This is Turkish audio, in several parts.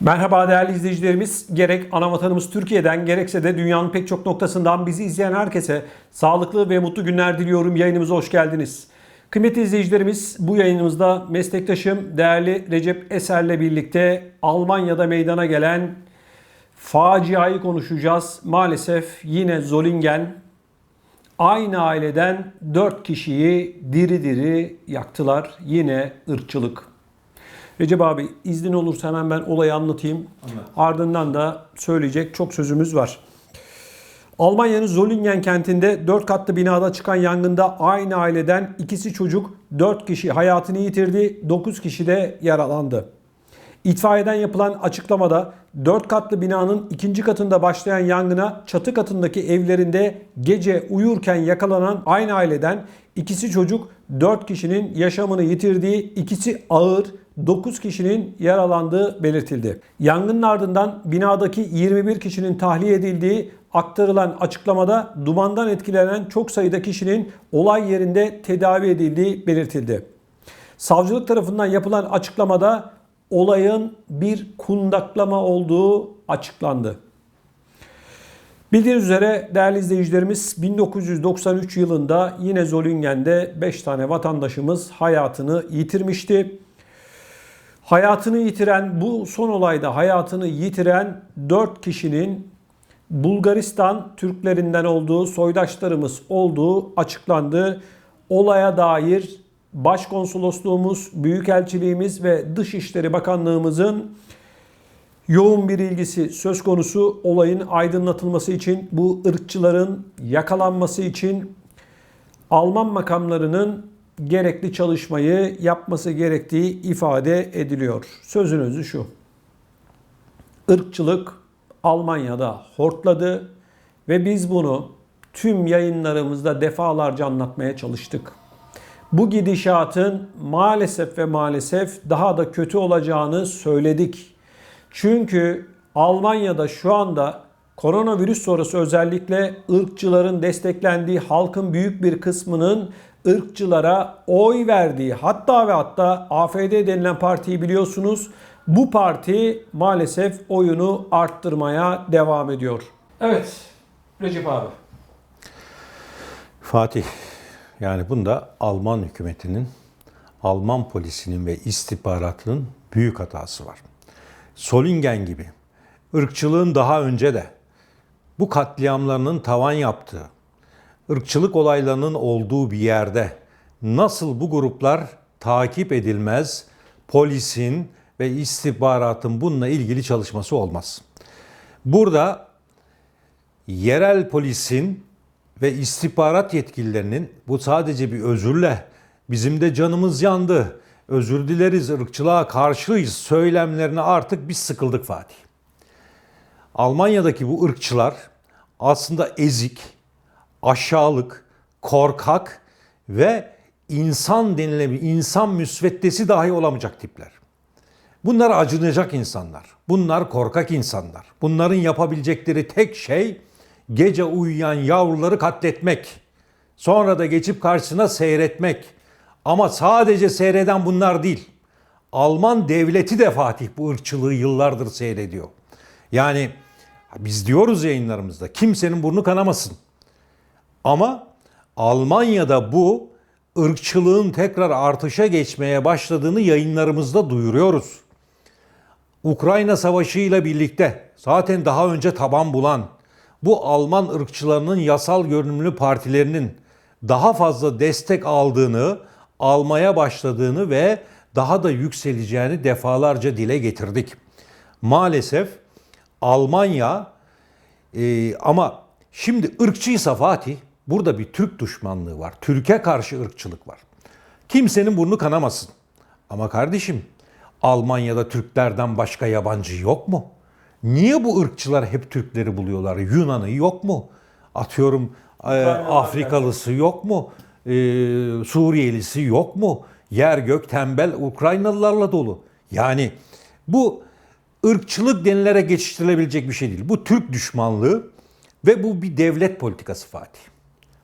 Merhaba değerli izleyicilerimiz. Gerek ana vatanımız Türkiye'den gerekse de dünyanın pek çok noktasından bizi izleyen herkese sağlıklı ve mutlu günler diliyorum. Yayınımıza hoş geldiniz. Kıymetli izleyicilerimiz bu yayınımızda meslektaşım değerli Recep Eser'le birlikte Almanya'da meydana gelen faciayı konuşacağız. Maalesef yine Zolingen aynı aileden 4 kişiyi diri diri yaktılar. Yine ırkçılık. Recep abi iznin olursa hemen ben olayı anlatayım. Ardından da söyleyecek çok sözümüz var. Almanya'nın Zolingen kentinde 4 katlı binada çıkan yangında aynı aileden ikisi çocuk 4 kişi hayatını yitirdi, 9 kişi de yaralandı. İtfaiyeden yapılan açıklamada 4 katlı binanın ikinci katında başlayan yangına çatı katındaki evlerinde gece uyurken yakalanan aynı aileden ikisi çocuk 4 kişinin yaşamını yitirdiği, ikisi ağır 9 kişinin yaralandığı belirtildi. Yangının ardından binadaki 21 kişinin tahliye edildiği aktarılan açıklamada dumandan etkilenen çok sayıda kişinin olay yerinde tedavi edildiği belirtildi. Savcılık tarafından yapılan açıklamada olayın bir kundaklama olduğu açıklandı. Bildiğiniz üzere değerli izleyicilerimiz 1993 yılında yine Zolingen'de 5 tane vatandaşımız hayatını yitirmişti. Hayatını yitiren bu son olayda hayatını yitiren 4 kişinin Bulgaristan Türklerinden olduğu, soydaşlarımız olduğu açıklandı. Olaya dair Başkonsolosluğumuz, Büyükelçiliğimiz ve Dışişleri Bakanlığımızın yoğun bir ilgisi söz konusu olayın aydınlatılması için, bu ırkçıların yakalanması için Alman makamlarının gerekli çalışmayı yapması gerektiği ifade ediliyor. Sözün özü şu. Irkçılık Almanya'da hortladı ve biz bunu tüm yayınlarımızda defalarca anlatmaya çalıştık. Bu gidişatın maalesef ve maalesef daha da kötü olacağını söyledik. Çünkü Almanya'da şu anda koronavirüs sonrası özellikle ırkçıların desteklendiği halkın büyük bir kısmının ırkçılara oy verdiği hatta ve hatta AFD denilen partiyi biliyorsunuz. Bu parti maalesef oyunu arttırmaya devam ediyor. Evet Recep abi. Fatih, yani bunda Alman hükümetinin, Alman polisinin ve istihbaratının büyük hatası var. Solingen gibi ırkçılığın daha önce de bu katliamlarının tavan yaptığı, ırkçılık olaylarının olduğu bir yerde nasıl bu gruplar takip edilmez, polisin ve istihbaratın bununla ilgili çalışması olmaz. Burada yerel polisin ve istihbarat yetkililerinin bu sadece bir özürle bizim de canımız yandı, özür dileriz, ırkçılığa karşıyız söylemlerine artık biz sıkıldık Fatih. Almanya'daki bu ırkçılar aslında ezik, aşağılık, korkak ve insan denilen bir insan müsveddesi dahi olamayacak tipler. Bunlar acınacak insanlar. Bunlar korkak insanlar. Bunların yapabilecekleri tek şey gece uyuyan yavruları katletmek. Sonra da geçip karşısına seyretmek. Ama sadece seyreden bunlar değil. Alman devleti de Fatih bu ırkçılığı yıllardır seyrediyor. Yani biz diyoruz yayınlarımızda kimsenin burnu kanamasın. Ama Almanya'da bu ırkçılığın tekrar artışa geçmeye başladığını yayınlarımızda duyuruyoruz. Ukrayna Savaşı ile birlikte zaten daha önce taban bulan bu Alman ırkçılarının yasal görünümlü partilerinin daha fazla destek aldığını, almaya başladığını ve daha da yükseleceğini defalarca dile getirdik. Maalesef Almanya e, ama şimdi ırkçıysa Fatih burada bir Türk düşmanlığı var. Türkiye karşı ırkçılık var. Kimsenin burnu kanamasın. Ama kardeşim Almanya'da Türklerden başka yabancı yok mu? Niye bu ırkçılar hep Türkleri buluyorlar? Yunan'ı yok mu? Atıyorum e, Afrikalısı yok mu? E, Suriyelisi yok mu? Yer gök tembel Ukraynalılarla dolu. Yani bu ırkçılık denilerek geçiştirilebilecek bir şey değil. Bu Türk düşmanlığı ve bu bir devlet politikası Fatih.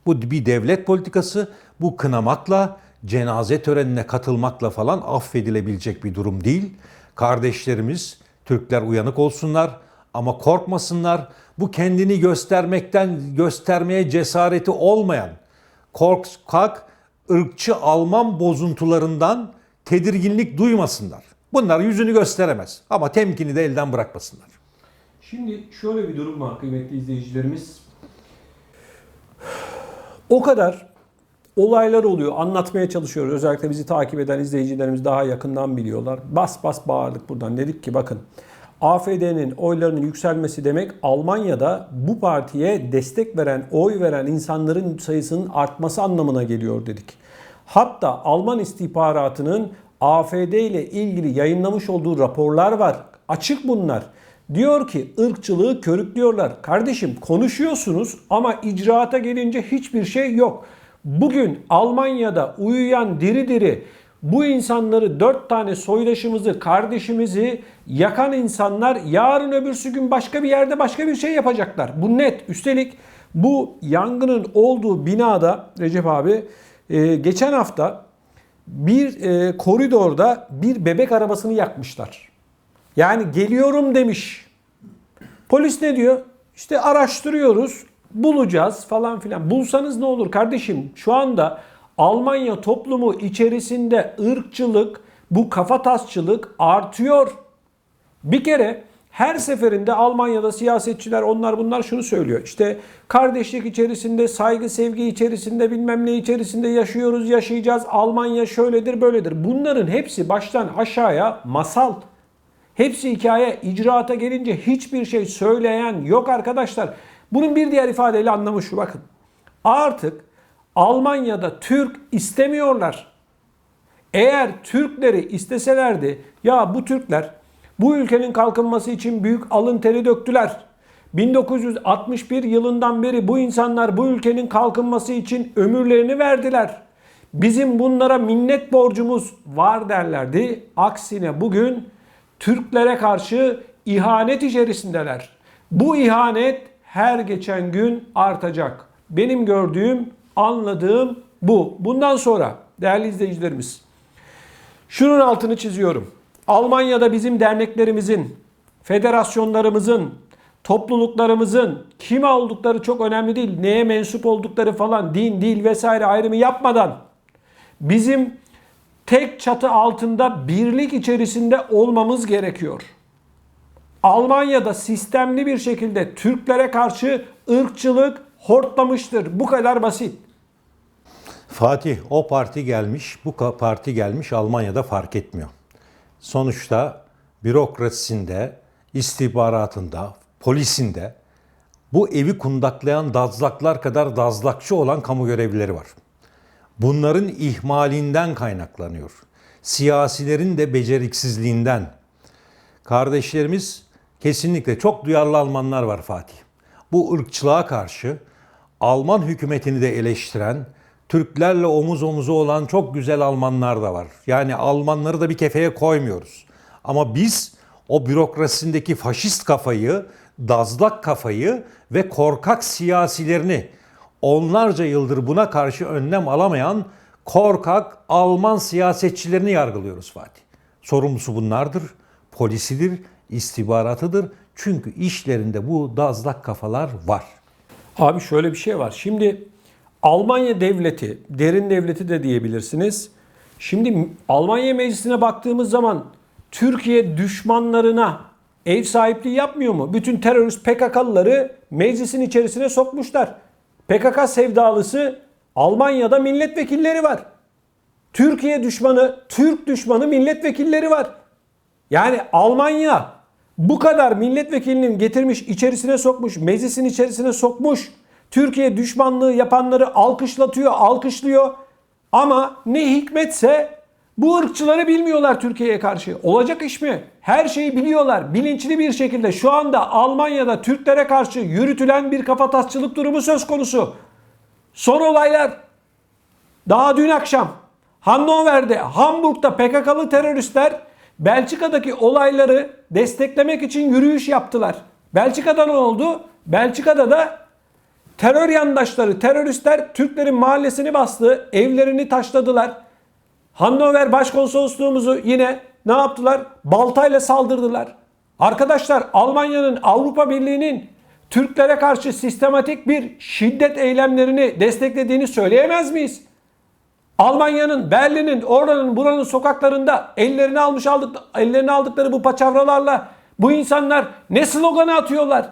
Bu bir devlet politikası. Bu kınamakla, cenaze törenine katılmakla falan affedilebilecek bir durum değil. Kardeşlerimiz Türkler uyanık olsunlar ama korkmasınlar. Bu kendini göstermekten göstermeye cesareti olmayan korkak ırkçı Alman bozuntularından tedirginlik duymasınlar. Bunlar yüzünü gösteremez ama temkini de elden bırakmasınlar. Şimdi şöyle bir durum var kıymetli izleyicilerimiz. O kadar olaylar oluyor. Anlatmaya çalışıyoruz. Özellikle bizi takip eden izleyicilerimiz daha yakından biliyorlar. Bas bas bağırdık buradan. Dedik ki bakın AFD'nin oylarının yükselmesi demek Almanya'da bu partiye destek veren, oy veren insanların sayısının artması anlamına geliyor dedik. Hatta Alman istihbaratının AFD ile ilgili yayınlamış olduğu raporlar var. Açık bunlar. Diyor ki ırkçılığı körüklüyorlar. Kardeşim konuşuyorsunuz ama icraata gelince hiçbir şey yok. Bugün Almanya'da uyuyan diri diri bu insanları dört tane soydaşımızı, kardeşimizi yakan insanlar yarın öbürsü gün başka bir yerde başka bir şey yapacaklar. Bu net. Üstelik bu yangının olduğu binada Recep abi e, geçen hafta bir e, koridorda bir bebek arabasını yakmışlar. Yani geliyorum demiş. Polis ne diyor? İşte araştırıyoruz, bulacağız falan filan. Bulsanız ne olur kardeşim? Şu anda Almanya toplumu içerisinde ırkçılık, bu kafatasçılık artıyor. Bir kere her seferinde Almanya'da siyasetçiler onlar bunlar şunu söylüyor. İşte kardeşlik içerisinde, saygı, sevgi içerisinde, bilmem ne içerisinde yaşıyoruz, yaşayacağız. Almanya şöyledir, böyledir. Bunların hepsi baştan aşağıya masal. Hepsi hikaye. icraata gelince hiçbir şey söyleyen yok arkadaşlar. Bunun bir diğer ifadeyle anlamı şu bakın. Artık Almanya'da Türk istemiyorlar. Eğer Türkleri isteselerdi ya bu Türkler bu ülkenin kalkınması için büyük alın teri döktüler. 1961 yılından beri bu insanlar bu ülkenin kalkınması için ömürlerini verdiler. Bizim bunlara minnet borcumuz var derlerdi. Aksine bugün Türklere karşı ihanet içerisindeler. Bu ihanet her geçen gün artacak. Benim gördüğüm, anladığım bu. Bundan sonra değerli izleyicilerimiz şunun altını çiziyorum. Almanya'da bizim derneklerimizin, federasyonlarımızın, topluluklarımızın kime oldukları çok önemli değil. Neye mensup oldukları falan din, dil vesaire ayrımı yapmadan bizim tek çatı altında birlik içerisinde olmamız gerekiyor. Almanya'da sistemli bir şekilde Türklere karşı ırkçılık hortlamıştır. Bu kadar basit. Fatih o parti gelmiş, bu parti gelmiş Almanya'da fark etmiyor. Sonuçta bürokrasisinde, istihbaratında, polisinde bu evi kundaklayan dazlaklar kadar dazlakçı olan kamu görevlileri var. Bunların ihmalinden kaynaklanıyor. Siyasilerin de beceriksizliğinden. Kardeşlerimiz kesinlikle çok duyarlı Almanlar var Fatih. Bu ırkçılığa karşı Alman hükümetini de eleştiren, Türklerle omuz omuza olan çok güzel Almanlar da var. Yani Almanları da bir kefeye koymuyoruz. Ama biz o bürokrasisindeki faşist kafayı, dazlak kafayı ve korkak siyasilerini onlarca yıldır buna karşı önlem alamayan korkak Alman siyasetçilerini yargılıyoruz Fatih. Sorumlusu bunlardır, polisidir, istihbaratıdır. Çünkü işlerinde bu dazlak kafalar var. Abi şöyle bir şey var. Şimdi Almanya devleti, derin devleti de diyebilirsiniz. Şimdi Almanya meclisine baktığımız zaman Türkiye düşmanlarına ev sahipliği yapmıyor mu? Bütün terörist PKK'lıları meclisin içerisine sokmuşlar. PKK sevdalısı Almanya'da milletvekilleri var. Türkiye düşmanı, Türk düşmanı milletvekilleri var. Yani Almanya bu kadar milletvekilinin getirmiş, içerisine sokmuş, meclisin içerisine sokmuş. Türkiye düşmanlığı yapanları alkışlatıyor, alkışlıyor. Ama ne hikmetse bu ırkçıları bilmiyorlar Türkiye'ye karşı. Olacak iş mi? Her şeyi biliyorlar. Bilinçli bir şekilde şu anda Almanya'da Türklere karşı yürütülen bir kafatasçılık durumu söz konusu. Son olaylar daha dün akşam Hannover'de, Hamburg'da PKK'lı teröristler Belçika'daki olayları desteklemek için yürüyüş yaptılar. Belçika'da ne oldu? Belçika'da da terör yandaşları, teröristler Türklerin mahallesini bastı, evlerini taşladılar. Hannover Başkonsolosluğumuzu yine ne yaptılar? Baltayla saldırdılar. Arkadaşlar Almanya'nın Avrupa Birliği'nin Türklere karşı sistematik bir şiddet eylemlerini desteklediğini söyleyemez miyiz? Almanya'nın, Berlin'in, oranın, buranın sokaklarında ellerini almış aldık, ellerini aldıkları bu paçavralarla bu insanlar ne sloganı atıyorlar?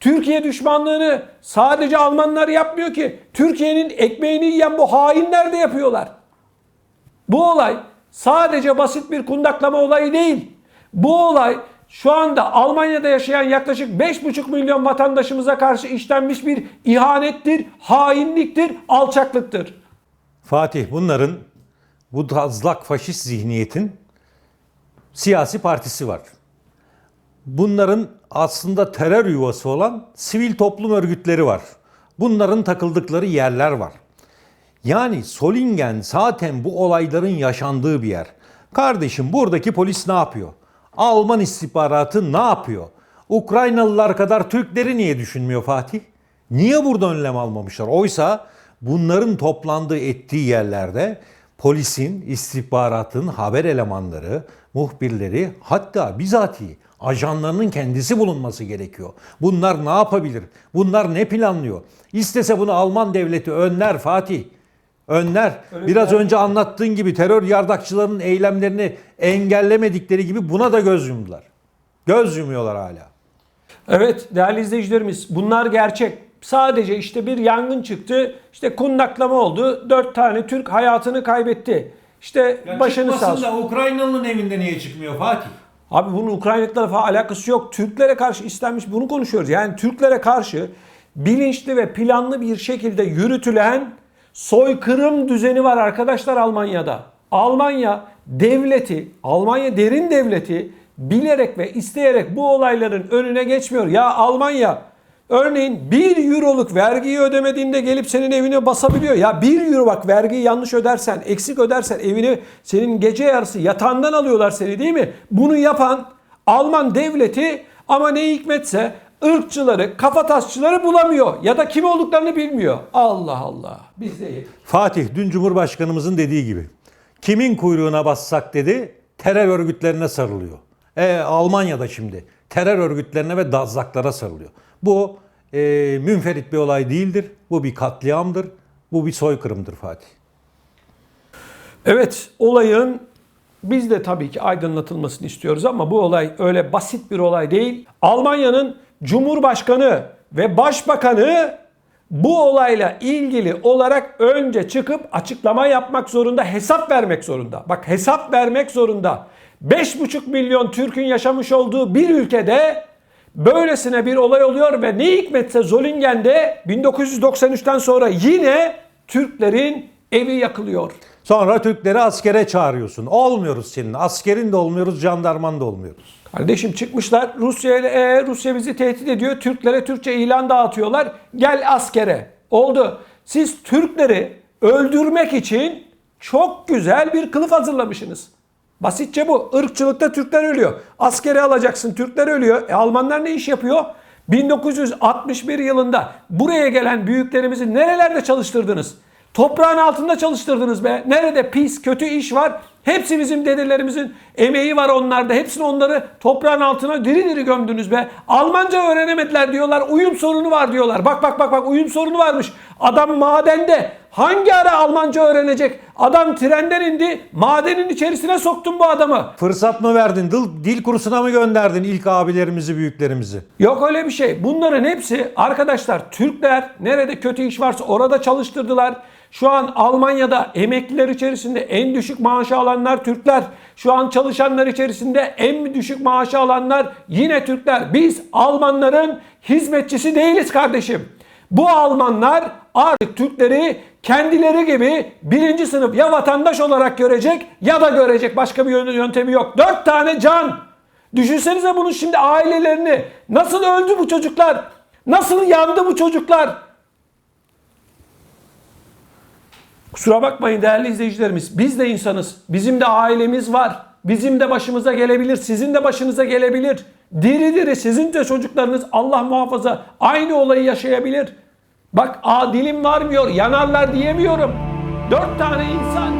Türkiye düşmanlığını sadece Almanlar yapmıyor ki. Türkiye'nin ekmeğini yiyen bu hainler de yapıyorlar. Bu olay sadece basit bir kundaklama olayı değil. Bu olay şu anda Almanya'da yaşayan yaklaşık 5,5 milyon vatandaşımıza karşı işlenmiş bir ihanettir, hainliktir, alçaklıktır. Fatih bunların bu tazlak faşist zihniyetin siyasi partisi var. Bunların aslında terör yuvası olan sivil toplum örgütleri var. Bunların takıldıkları yerler var. Yani Solingen zaten bu olayların yaşandığı bir yer. Kardeşim buradaki polis ne yapıyor? Alman istihbaratı ne yapıyor? Ukraynalılar kadar Türkleri niye düşünmüyor Fatih? Niye burada önlem almamışlar? Oysa bunların toplandığı ettiği yerlerde polisin, istihbaratın haber elemanları, muhbirleri hatta bizatihi ajanlarının kendisi bulunması gerekiyor. Bunlar ne yapabilir? Bunlar ne planlıyor? İstese bunu Alman devleti önler Fatih. Önler. Biraz önce anlattığın gibi terör yardakçılarının eylemlerini engellemedikleri gibi buna da göz yumdular. Göz yumuyorlar hala. Evet değerli izleyicilerimiz bunlar gerçek. Sadece işte bir yangın çıktı. İşte kundaklama oldu. Dört tane Türk hayatını kaybetti. İşte başını sağ olsun. Ukraynalı'nın evinde niye çıkmıyor Fatih? Abi bunun Ukraynalılarla falan alakası yok. Türklere karşı istenmiş bunu konuşuyoruz. Yani Türklere karşı bilinçli ve planlı bir şekilde yürütülen soykırım düzeni var arkadaşlar Almanya'da. Almanya devleti, Almanya derin devleti bilerek ve isteyerek bu olayların önüne geçmiyor. Ya Almanya örneğin 1 euroluk vergiyi ödemediğinde gelip senin evine basabiliyor. Ya 1 euro bak vergiyi yanlış ödersen, eksik ödersen evini senin gece yarısı yatağından alıyorlar seni değil mi? Bunu yapan Alman devleti ama ne hikmetse ırkçıları, kafatasçıları bulamıyor ya da kim olduklarını bilmiyor. Allah Allah. Biz değil. Fatih dün Cumhurbaşkanımızın dediği gibi kimin kuyruğuna bassak dedi terör örgütlerine sarılıyor. E, Almanya'da şimdi terör örgütlerine ve dazlaklara sarılıyor. Bu e, münferit bir olay değildir. Bu bir katliamdır. Bu bir soykırımdır Fatih. Evet olayın biz de tabii ki aydınlatılmasını istiyoruz ama bu olay öyle basit bir olay değil. Almanya'nın Cumhurbaşkanı ve Başbakanı bu olayla ilgili olarak önce çıkıp açıklama yapmak zorunda, hesap vermek zorunda. Bak hesap vermek zorunda. 5,5 milyon Türk'ün yaşamış olduğu bir ülkede böylesine bir olay oluyor ve ne hikmetse Zolingen'de 1993'ten sonra yine Türklerin evi yakılıyor. Sonra Türkleri askere çağırıyorsun. Olmuyoruz senin. Askerin de olmuyoruz, jandarman da olmuyoruz. Kardeşim çıkmışlar Rusya ile e, Rusya bizi tehdit ediyor. Türklere Türkçe ilan dağıtıyorlar. Gel askere. Oldu. Siz Türkleri öldürmek için çok güzel bir kılıf hazırlamışsınız. Basitçe bu. Irkçılıkta Türkler ölüyor. Askeri alacaksın Türkler ölüyor. E, Almanlar ne iş yapıyor? 1961 yılında buraya gelen büyüklerimizi nerelerde çalıştırdınız? Toprağın altında çalıştırdınız be. Nerede pis, kötü iş var? Hepsi bizim dedelerimizin emeği var onlarda. Hepsini onları toprağın altına diri diri gömdünüz be. Almanca öğrenemediler diyorlar. Uyum sorunu var diyorlar. Bak bak bak bak uyum sorunu varmış. Adam madende. Hangi ara Almanca öğrenecek? Adam trenden indi. Madenin içerisine soktun bu adamı. Fırsat mı verdin? Dil, dil kursuna mı gönderdin ilk abilerimizi, büyüklerimizi? Yok öyle bir şey. Bunların hepsi arkadaşlar Türkler nerede kötü iş varsa orada çalıştırdılar. Şu an Almanya'da emekliler içerisinde en düşük maaşı alanlar Türkler. Şu an çalışanlar içerisinde en düşük maaşı alanlar yine Türkler. Biz Almanların hizmetçisi değiliz kardeşim. Bu Almanlar artık Türkleri kendileri gibi birinci sınıf ya vatandaş olarak görecek ya da görecek. Başka bir yöntemi yok. Dört tane can. Düşünsenize bunun şimdi ailelerini. Nasıl öldü bu çocuklar? Nasıl yandı bu çocuklar? Kusura bakmayın değerli izleyicilerimiz. Biz de insanız. Bizim de ailemiz var. Bizim de başımıza gelebilir. Sizin de başınıza gelebilir. Diri diri sizin de çocuklarınız Allah muhafaza aynı olayı yaşayabilir. Bak a dilim varmıyor yanarlar diyemiyorum. Dört tane insan